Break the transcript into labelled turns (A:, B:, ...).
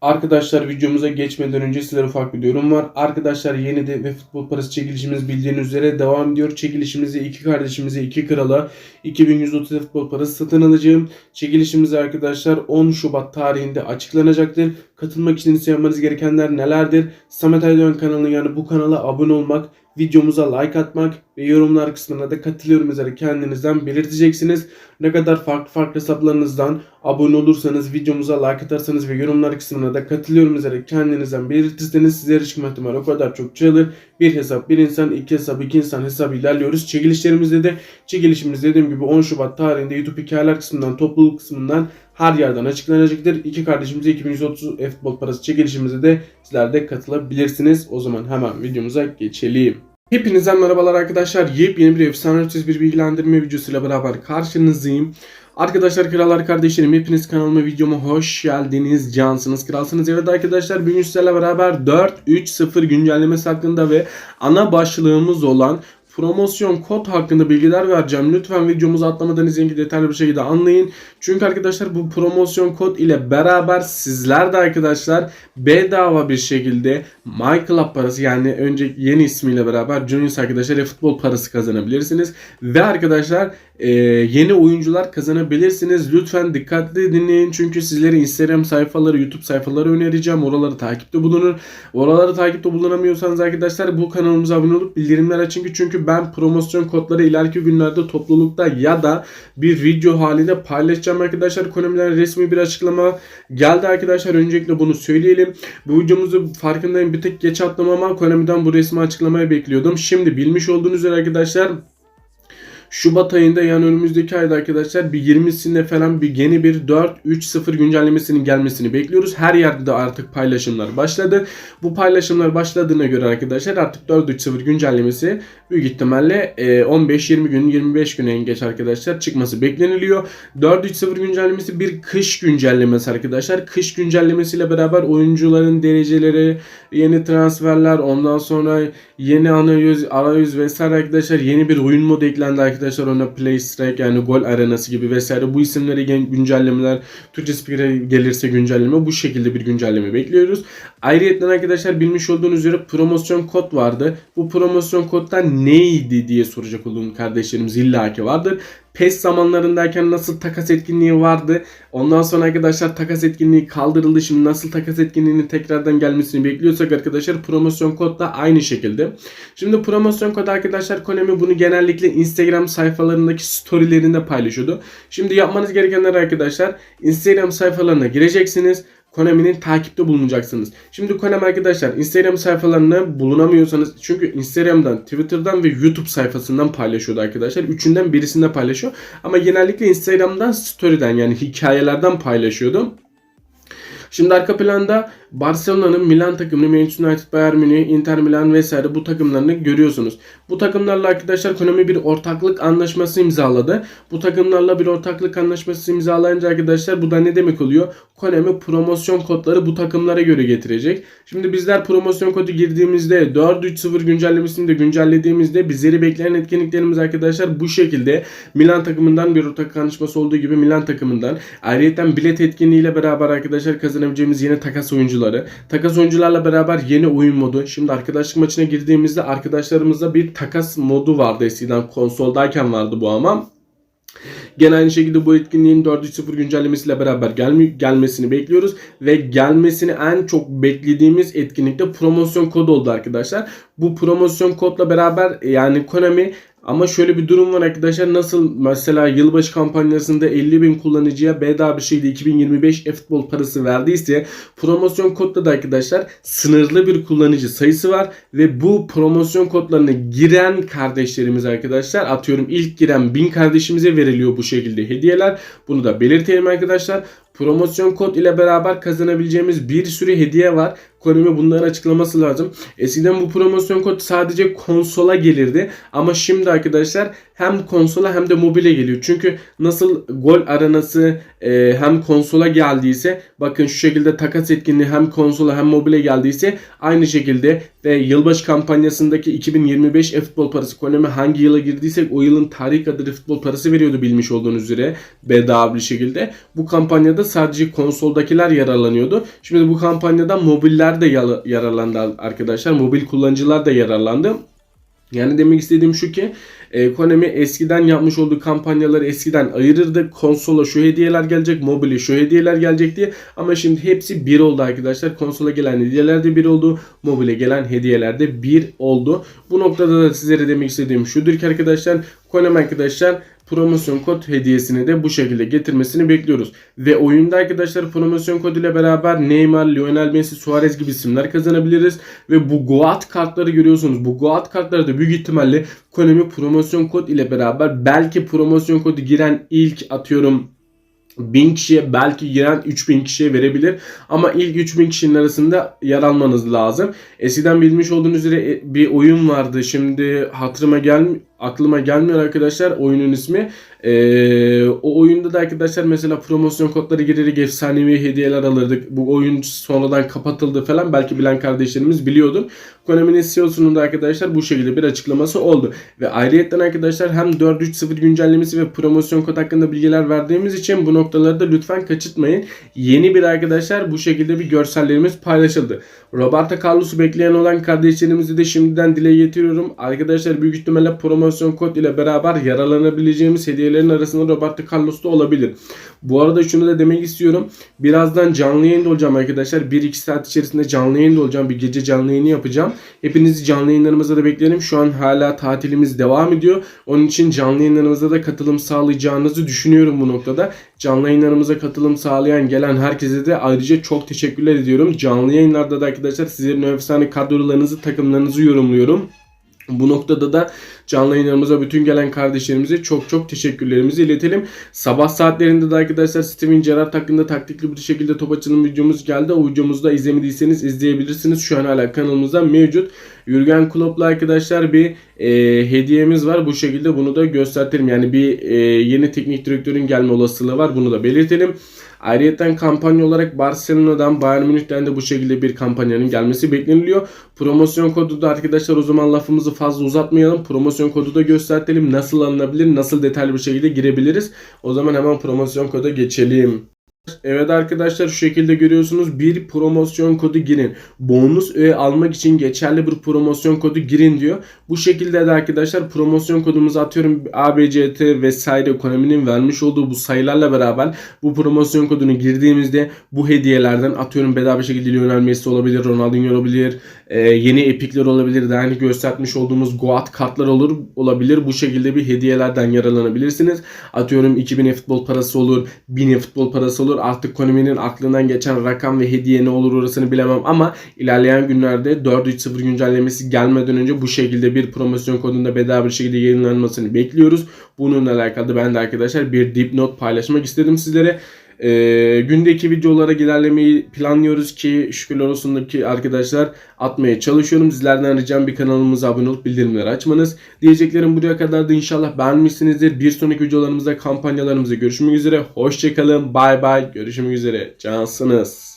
A: Arkadaşlar videomuza geçmeden önce sizlere ufak bir duyurum var. Arkadaşlar yeni de ve futbol parası çekilişimiz bildiğiniz üzere devam ediyor. Çekilişimizi iki kardeşimize iki krala 2130 futbol parası satın alacağım. Çekilişimiz arkadaşlar 10 Şubat tarihinde açıklanacaktır. Katılmak için yapmanız gerekenler nelerdir? Samet Aydoğan kanalına yani bu kanala abone olmak, videomuza like atmak ve yorumlar kısmına da katılıyorum yazarak kendinizden belirteceksiniz. Ne kadar farklı farklı hesaplarınızdan abone olursanız, videomuza like atarsanız ve yorumlar kısmına da katılıyorum yazarak kendinizden belirtirseniz sizlere çıkma ihtimali o kadar çok çoğalır. Bir hesap, bir insan, iki hesap, iki insan hesabı ilerliyoruz. Çekilişlerimizde de çekilişimiz dediğim gibi 10 Şubat tarihinde YouTube hikayeler kısmından, topluluk kısmından her yerden açıklanacaktır. İki kardeşimize 2130 futbol parası çekilişimize de sizler de katılabilirsiniz. O zaman hemen videomuza geçelim. Hepinize merhabalar arkadaşlar. Yepyeni bir efsane ötesi bir bilgilendirme videosuyla beraber karşınızdayım. Arkadaşlar krallar kardeşlerim hepiniz kanalıma videoma hoş geldiniz. Cansınız kralsınız. Evet arkadaşlar bugün sizlerle beraber 4.3.0 güncellemesi hakkında ve ana başlığımız olan promosyon kod hakkında bilgiler vereceğim. Lütfen videomuzu atlamadan izleyin ki detaylı bir şekilde anlayın. Çünkü arkadaşlar bu promosyon kod ile beraber sizler de arkadaşlar bedava bir şekilde My Club parası yani önce yeni ismiyle beraber Juniors arkadaşlar e futbol parası kazanabilirsiniz. Ve arkadaşlar e, yeni oyuncular kazanabilirsiniz. Lütfen dikkatli dinleyin çünkü sizlere Instagram sayfaları, YouTube sayfaları önereceğim. Oraları takipte bulunun. Oraları takipte bulunamıyorsanız arkadaşlar bu kanalımıza abone olup bildirimler açın ki çünkü ben promosyon kodları ileriki günlerde toplulukta ya da bir video halinde paylaşacağım arkadaşlar. Konumdan resmi bir açıklama geldi arkadaşlar. Öncelikle bunu söyleyelim. Bu videomuzu farkındayım bir tek geç attım ama Konami'den bu resmi açıklamayı bekliyordum. Şimdi bilmiş olduğunuz üzere arkadaşlar Şubat ayında yani önümüzdeki ayda arkadaşlar bir 20'sinde falan bir yeni bir 4.3.0 güncellemesinin gelmesini bekliyoruz. Her yerde de artık paylaşımlar başladı. Bu paylaşımlar başladığına göre arkadaşlar artık 4.3.0 güncellemesi büyük ihtimalle 15-20 gün 25 gün en geç arkadaşlar çıkması bekleniliyor. 4.3.0 güncellemesi bir kış güncellemesi arkadaşlar. Kış güncellemesiyle beraber oyuncuların dereceleri, yeni transferler, ondan sonra yeni arayüz, arayüz vesaire arkadaşlar yeni bir oyun modu eklendi arkadaşlar ona Play Strike yani gol arenası gibi vesaire bu isimlere güncellemeler Türkçe speaker'e gelirse güncelleme bu şekilde bir güncelleme bekliyoruz. Ayrıca arkadaşlar bilmiş olduğunuz üzere promosyon kod vardı. Bu promosyon koddan neydi diye soracak olduğum kardeşlerimiz illaki vardır. PES zamanlarındayken nasıl takas etkinliği vardı. Ondan sonra arkadaşlar takas etkinliği kaldırıldı. Şimdi nasıl takas etkinliğinin tekrardan gelmesini bekliyorsak arkadaşlar promosyon kod da aynı şekilde. Şimdi promosyon kod arkadaşlar Konami bunu genellikle Instagram sayfalarındaki storylerinde paylaşıyordu. Şimdi yapmanız gerekenler arkadaşlar Instagram sayfalarına gireceksiniz. Konami'nin takipte bulunacaksınız. Şimdi Konami arkadaşlar Instagram sayfalarına bulunamıyorsanız çünkü Instagram'dan, Twitter'dan ve YouTube sayfasından paylaşıyordu arkadaşlar. Üçünden birisinde paylaşıyor. Ama genellikle Instagram'dan story'den yani hikayelerden paylaşıyordu. Şimdi arka planda Barcelona'nın Milan takımını, Manchester United, Bayern Münih, Inter Milan vesaire bu takımlarını görüyorsunuz. Bu takımlarla arkadaşlar Konami bir ortaklık anlaşması imzaladı. Bu takımlarla bir ortaklık anlaşması imzalayınca arkadaşlar bu da ne demek oluyor? Konami promosyon kodları bu takımlara göre getirecek. Şimdi bizler promosyon kodu girdiğimizde 4.3.0 güncellemesini de güncellediğimizde bizleri bekleyen etkinliklerimiz arkadaşlar bu şekilde Milan takımından bir ortak anlaşması olduğu gibi Milan takımından ayrıca bilet etkinliğiyle beraber arkadaşlar kazanabileceğimiz yeni takas oyuncuları, takas oyuncularla beraber yeni oyun modu. Şimdi arkadaşlık maçına girdiğimizde arkadaşlarımızda bir takas modu vardı eskiden konsoldayken vardı bu ama. Gene aynı şekilde bu etkinliğin 4.0 güncellemesiyle beraber gelme, gelmesini bekliyoruz. Ve gelmesini en çok beklediğimiz etkinlikte promosyon kodu oldu arkadaşlar. Bu promosyon kodla beraber yani Konami ama şöyle bir durum var arkadaşlar. Nasıl mesela yılbaşı kampanyasında 50 bin kullanıcıya bedava bir şeyde 2025 e-futbol parası verdiyse promosyon kodda da arkadaşlar sınırlı bir kullanıcı sayısı var ve bu promosyon kodlarına giren kardeşlerimiz arkadaşlar atıyorum ilk giren 1000 kardeşimize veriliyor bu şekilde hediyeler. Bunu da belirtelim arkadaşlar. Promosyon kod ile beraber kazanabileceğimiz bir sürü hediye var. Konami bunları açıklaması lazım. Eskiden bu promosyon kod sadece konsola gelirdi. Ama şimdi arkadaşlar hem konsola hem de mobile geliyor. Çünkü nasıl gol aranası e, hem konsola geldiyse bakın şu şekilde takas etkinliği hem konsola hem mobile geldiyse aynı şekilde ve yılbaşı kampanyasındaki 2025 e-futbol parası Konami hangi yıla girdiysek o yılın tarih kadar futbol parası veriyordu bilmiş olduğunuz üzere bedava bir şekilde. Bu kampanyada sadece konsoldakiler yararlanıyordu. Şimdi bu kampanyada mobiller de yararlandı arkadaşlar. Mobil kullanıcılar da yararlandı. Yani demek istediğim şu ki e, Konami eskiden yapmış olduğu kampanyaları eskiden ayırırdı. Konsola şu hediyeler gelecek, mobile şu hediyeler gelecek diye. Ama şimdi hepsi bir oldu arkadaşlar. Konsola gelen hediyeler de bir oldu. Mobile gelen hediyeler de bir oldu. Bu noktada da sizlere demek istediğim şudur ki arkadaşlar Konami arkadaşlar promosyon kod hediyesini de bu şekilde getirmesini bekliyoruz. Ve oyunda arkadaşlar promosyon kod ile beraber Neymar, Lionel Messi, Suarez gibi isimler kazanabiliriz. Ve bu Goat kartları görüyorsunuz. Bu Goat kartları da büyük ihtimalle Konami promosyon kod ile beraber belki promosyon kodu giren ilk atıyorum 1000 kişiye belki giren 3000 kişiye verebilir. Ama ilk 3000 kişinin arasında yer almanız lazım. Eskiden bilmiş olduğunuz üzere e, bir oyun vardı. Şimdi hatırıma gel aklıma gelmiyor arkadaşlar oyunun ismi. Ee, o oyunda da arkadaşlar mesela promosyon kodları girerek efsanevi hediyeler alırdık. Bu oyun sonradan kapatıldı falan. Belki bilen kardeşlerimiz biliyordur. Konami'nin CEO'sunun da arkadaşlar bu şekilde bir açıklaması oldu. Ve ayrıyetten arkadaşlar hem 4.3.0 güncellemesi ve promosyon kod hakkında bilgiler verdiğimiz için bu noktaları da lütfen kaçırtmayın. Yeni bir arkadaşlar bu şekilde bir görsellerimiz paylaşıldı. Roberto Carlos'u bekleyen olan kardeşlerimizi de şimdiden dile getiriyorum. Arkadaşlar büyük ihtimalle promosyon kod ile beraber yararlanabileceğimiz hediyelerin arasında Roberto Carlos da olabilir. Bu arada şunu da demek istiyorum. Birazdan canlı yayında olacağım arkadaşlar. 1-2 saat içerisinde canlı yayında olacağım. Bir gece canlı yayını yapacağım. Hepinizi canlı yayınlarımıza da beklerim. Şu an hala tatilimiz devam ediyor. Onun için canlı yayınlarımıza da katılım sağlayacağınızı düşünüyorum bu noktada. Canlı yayınlarımıza katılım sağlayan gelen herkese de ayrıca çok teşekkürler ediyorum. Canlı yayınlarda da arkadaşlar sizlerin efsane kadrolarınızı, takımlarınızı yorumluyorum. Bu noktada da canlı yayınlarımıza bütün gelen kardeşlerimize çok çok teşekkürlerimizi iletelim. Sabah saatlerinde de arkadaşlar Steven Gerrard hakkında taktikli bir şekilde top açılım videomuz geldi. O videomuzu da izlemediyseniz izleyebilirsiniz. Şu an hala kanalımızda mevcut. Jürgen Klopp'la arkadaşlar bir e, hediyemiz var. Bu şekilde bunu da gösterelim. Yani bir e, yeni teknik direktörün gelme olasılığı var. Bunu da belirtelim. Ayrıca kampanya olarak Barcelona'dan Bayern Münih'ten de bu şekilde bir kampanyanın gelmesi bekleniliyor. Promosyon kodu da arkadaşlar o zaman lafımızı fazla uzatmayalım. Promosyon kodu da gösterelim. Nasıl alınabilir, nasıl detaylı bir şekilde girebiliriz. O zaman hemen promosyon koda geçelim. Evet arkadaşlar şu şekilde görüyorsunuz bir promosyon kodu girin. Bonus öğe almak için geçerli bir promosyon kodu girin diyor. Bu şekilde de arkadaşlar promosyon kodumuzu atıyorum ABCT vesaire ekonominin vermiş olduğu bu sayılarla beraber bu promosyon kodunu girdiğimizde bu hediyelerden atıyorum bedava şekilde Lionel Messi olabilir, Ronaldinho olabilir, e, yeni epikler olabilir, daha önce göstermiş olduğumuz Goat kartlar olur olabilir. Bu şekilde bir hediyelerden yararlanabilirsiniz. Atıyorum 2000 futbol parası olur, 1000 futbol parası olur. Artık Konami'nin aklından geçen rakam ve hediye ne olur orasını bilemem ama ilerleyen günlerde 4.3.0 güncellemesi gelmeden önce bu şekilde bir promosyon kodunda bedava bir şekilde yayınlanmasını bekliyoruz. Bununla alakalı ben de arkadaşlar bir dipnot paylaşmak istedim sizlere. Ee, gündeki videolara ilerlemeyi planlıyoruz ki şükürler olsun ki arkadaşlar atmaya çalışıyorum. Sizlerden ricam bir kanalımıza abone olup bildirimleri açmanız. Diyeceklerim buraya kadar da inşallah beğenmişsinizdir. Bir sonraki videolarımızda kampanyalarımızda görüşmek üzere. Hoşçakalın. Bay bay. Görüşmek üzere. Cansınız.